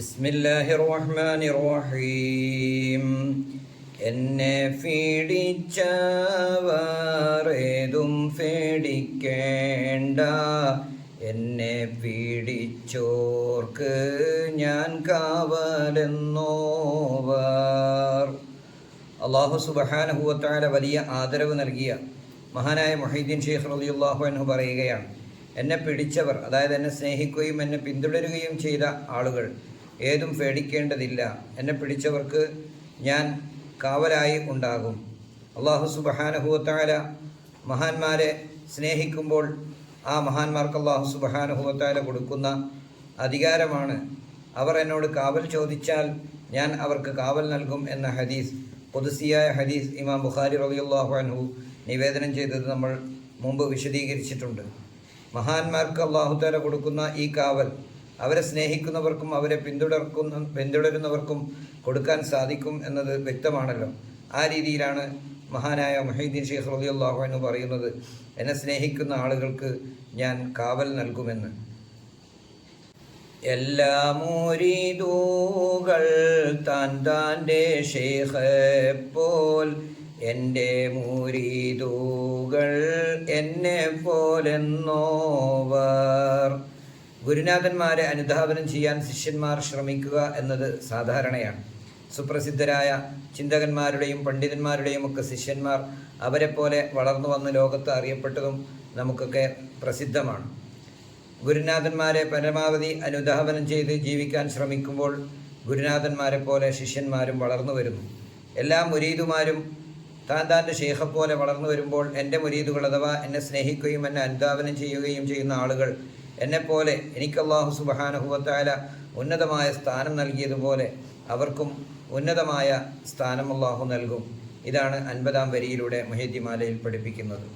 ബിസ്മില്ലാഹി الرحمن റഹീം എന്നെ പീഡിച്ചവറേതും പേടിക്കേണ്ട. എന്നെ പീഡിച്ചോർക്ക് ഞാൻ കാവലെന്നോവർ. അള്ളാഹു സുബഹാനഹുവത്താല വലിയ ആദരവ് നൽകിയ മഹാനായ മൊഹീദ്ദീൻ ഷെയ്ഖ് റളിയല്ലാഹു അൻഹു പറയുകയാണ് എന്നെ പിടിച്ചവർ അതായത് എന്നെ സ്നേഹിക്കുകയും എന്നെ പിന്തുടരുകയും ചെയ്ത ആളുകൾ ഏതും പേടിക്കേണ്ടതില്ല. എന്നെ പിടിച്ചവർക്ക് ഞാൻ കാവലായി ഉണ്ടാകും. അള്ളാഹു സുബഹാനഹുവത്താല മഹാന്മാരെ സ്നേഹിക്കുമ്പോൾ ആ മഹാന്മാർക്ക് അള്ളാഹു സുബഹാനഹുവത്താല കൊടുക്കുന്ന അധികാരമാണ്. അവർ എന്നോട് കാവൽ ചോദിച്ചാൽ ഞാൻ അവർക്ക് കാവൽ നൽകും എന്ന ഹദീസ് പൊതുസിയായ ഹദീസ് ഇമാം ബുഖാരി റബി അള്ളാഹുഹു നിവേദനം ചെയ്തത് നമ്മൾ മുമ്പ് വിശദീകരിച്ചിട്ടുണ്ട്. മഹാന്മാർക്ക് അള്ളാഹുത്താല കൊടുക്കുന്ന ഈ കാവൽ അവരെ സ്നേഹിക്കുന്നവർക്കും അവരെ പിന്തുടർക്കുന്ന പിന്തുടരുന്നവർക്കും കൊടുക്കാൻ സാധിക്കും എന്നത് വ്യക്തമാണല്ലോ. ആ രീതിയിലാണ് മഹാനായ മുഹീദ്ദീൻ ഷെയ്ഖ് റളിയല്ലാഹു എന്ന് പറയുന്നത് എന്നെ സ്നേഹിക്കുന്ന ആളുകൾക്ക് ഞാൻ കാവൽ നൽകുമെന്ന്. എല്ലാ മോരീതൂകൾ താൻ താന്റെ ഷേഖ് പോൽ എന്റെ മോരീതൂകൾ എന്നെ പോലെന്നോവർ. ഗുരുനാഥന്മാരെ അനുധാവനം ചെയ്യാൻ ശിഷ്യന്മാർ ശ്രമിക്കുക എന്നത് സാധാരണയാണ്. സുപ്രസിദ്ധരായ ചിന്തകന്മാരുടെയും പണ്ഡിതന്മാരുടെയും ഒക്കെ ശിഷ്യന്മാർ അവരെപ്പോലെ വളർന്നു വന്ന് ലോകത്ത് അറിയപ്പെട്ടതും നമുക്കൊക്കെ പ്രസിദ്ധമാണ്. ഗുരുനാഥന്മാരെ പരമാവധി അനുധാവനം ചെയ്ത് ജീവിക്കാൻ ശ്രമിക്കുമ്പോൾ ഗുരുനാഥന്മാരെ പോലെ ശിഷ്യന്മാരും വളർന്നു വരുന്നു. എല്ലാ മുരീദുമാരും താൻ താന്റെ ഷേഖ പോലെ വളർന്നു വരുമ്പോൾ എന്റെ മുരീദുകൾ അഥവാ എന്നെ സ്നേഹിക്കുകയും എന്നെ അനുധാവനം ചെയ്യുകയും ചെയ്യുന്ന ആളുകൾ എന്നെപ്പോലെ എനിക്ക് അള്ളാഹു സുബഹാനുഭവത്തായ ഉന്നതമായ സ്ഥാനം നൽകിയതുപോലെ അവർക്കും ഉന്നതമായ സ്ഥാനം അള്ളാഹു നൽകും. ഇതാണ് അൻപതാം വരിയിലൂടെ മൊഹീദ്ദിമാലയിൽ പഠിപ്പിക്കുന്നത്.